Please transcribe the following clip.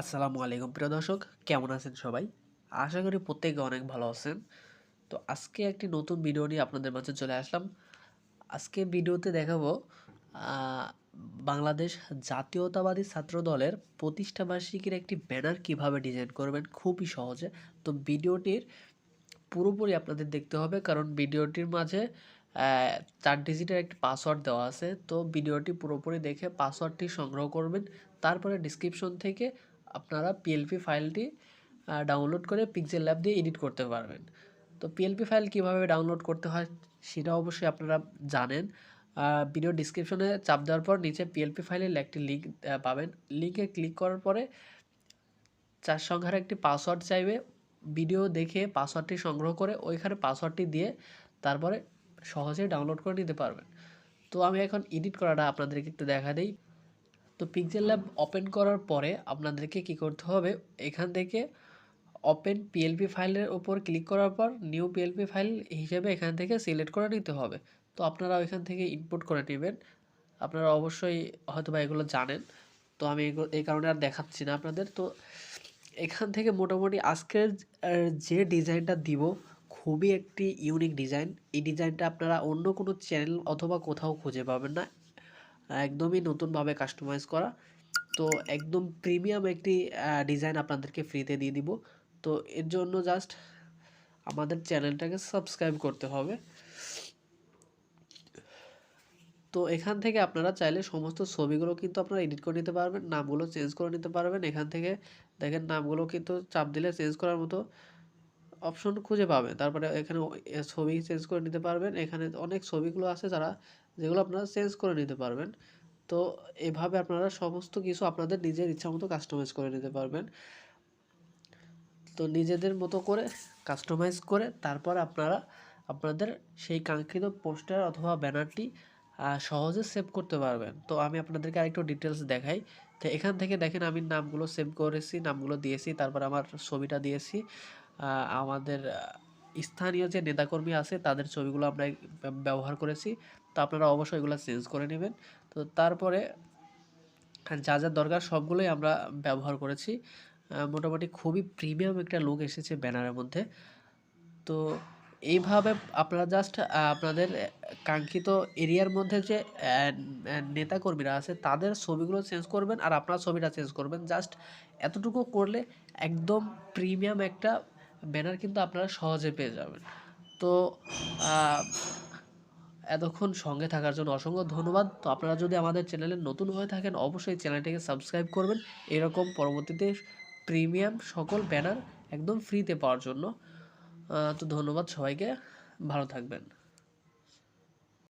আসসালামু আলাইকুম, প্রিয় দর্শক, কেমন আছেন সবাই? আশা করি প্রত্যেকে অনেক ভালো আছেন। তো আজকে একটি নতুন ভিডিও নিয়ে আপনাদের মাঝে চলে আসলাম। আজকে ভিডিওতে দেখাবো বাংলাদেশ জাতীয়তাবাদী ছাত্র দলের প্রতিষ্ঠাবার্ষিকীর একটি ব্যানার কীভাবে ডিজাইন করবেন খুবই সহজে। তো ভিডিওটির পুরোপুরি আপনাদের দেখতে হবে, কারণ ভিডিওটির মাঝে চার ডিজিটের একটি পাসওয়ার্ড দেওয়া আছে। তো ভিডিওটি পুরোপুরি দেখে পাসওয়ার্ডটি সংগ্রহ করবেন। তারপরে ডিসক্রিপশন থেকে আপনারা পিএলপি ফাইলটি ডাউনলোড করে পিক্সেল ল্যাব দিয়ে এডিট করতে পারবেন। তো পিএলপি ফাইল কীভাবে ডাউনলোড করতে হয় সেটা অবশ্যই আপনারা জানেন। ভিডিও ডিসক্রিপশনে চাপ দেওয়ার পর নিচে পিএলপি ফাইলের একটি লিঙ্ক পাবেন। লিঙ্কে ক্লিক করার পরে চার সংখ্যার একটি পাসওয়ার্ড চাইবে। ভিডিও দেখে পাসওয়ার্ডটি সংগ্রহ করে ওইখানে পাসওয়ার্ডটি দিয়ে তারপরে সহজেই ডাউনলোড করে নিতে পারবেন। তো আমি এখন এডিট করাটা আপনাদেরকে একটু দেখা দিই। তো পিক্সেল ল্যাব ওপেন করার পরে আপনাদেরকে কি করতে হবে? এখান থেকে ওপেন পিএলপি ফাইলের উপর ক্লিক করার পর নিউ পিএলপি ফাইল হিসেবে এখান থেকে সিলেক্ট করে নিতে হবে। তো আপনারা ওইখান থেকে ইনপুট করে নেবেন। আপনারা অবশ্যই হয়তো বা এগুলো জানেন। তো আমি এই কারণে আর দেখাচ্ছি না আপনাদের। তো এখান থেকে মোটামুটি আজকের যে ডিজাইনটা দিব খুবই একটি ইউনিক ডিজাইন এই ডিজাইনটা আপনারা অন্য কোনো চ্যানেল অথবা কোথাও খুঁজে পাবেন না। একদমই নতুনভাবে কাস্টমাইজ করা। তো একদম প্রিমিয়াম একটি ডিজাইন আপনাদেরকে ফ্রিতে দিয়ে দিব। তো এর জন্য জাস্ট আমাদের চ্যানেলটাকে সাবস্ক্রাইব করতে হবে। তো এখান থেকে আপনারা চাইলে সমস্ত ছবিগুলো কিন্তু আপনারা এডিট করে নিতে পারবেন, নামগুলো চেঞ্জ করে নিতে পারবেন। এখান থেকে দেখেন নামগুলো কিন্তু চাপ দিলে চেঞ্জ করার মতো অপশন খুঁজে পাবেন তারপরে এখানে ছবি চেঞ্জ করে নিতে পারবেন। এখানে অনেক ছবিগুলো আছে যারা, যেগুলো আপনারা চেঞ্জ করে নিতে পারবেন। তো এভাবে আপনারা সমস্ত কিছু আপনাদের নিজের ইচ্ছা মতো কাস্টমাইজ করে নিতে পারবেন। তো নিজেদের মতো করে কাস্টমাইজ করে তারপর আপনারা আপনাদের সেই কাঙ্ক্ষিত পোস্টার অথবা ব্যানারটি সহজে সেভ করতে পারবেন। তো আমি আপনাদেরকে আরেকটু ডিটেলস দেখাই। তো এখান থেকে দেখেন আমি নামগুলো সেভ করেছি, নামগুলো দিয়েছি, তারপর আমার ছবিটা দিয়েছি। আমাদের স্থানীয় যে নেতাকর্মী আছে, তাদের ছবিগুলো আমরা ব্যবহার করেছি। তো আপনারা অবশ্যই এগুলো চেঞ্জ করে নেবেন। তো তারপরে যা যা দরকার সবগুলোই আমরা ব্যবহার করেছি। মোটামুটি খুবই প্রিমিয়াম একটা লুক এসেছে ব্যানারের মধ্যে। তো এইভাবে আপনারা জাস্ট আপনাদের কাঙ্ক্ষিত এরিয়ার মধ্যে যে নেতাকর্মীরা আছে, তাদের ছবিগুলো চেঞ্জ করবেন আর আপনার ছবিটা চেঞ্জ করবেন। জাস্ট এতটুকু করলে একদম প্রিমিয়াম একটা ব্যানার কিন্তু আপনারা সহজে পেয়ে যাবেন। তো এতক্ষণ সঙ্গে থাকার জন্য অসংখ্য ধন্যবাদ। তো আপনারা যদি আমাদের চ্যানেলে নতুন হয়ে থাকেন, অবশ্যই চ্যানেলটিকে সাবস্ক্রাইব করবেন। এরকম পরবর্তীতে প্রিমিয়াম সকল ব্যানার একদম ফ্রিতে পাওয়ার জন্য। তো ধন্যবাদ সবাইকে। ভালো থাকবেন।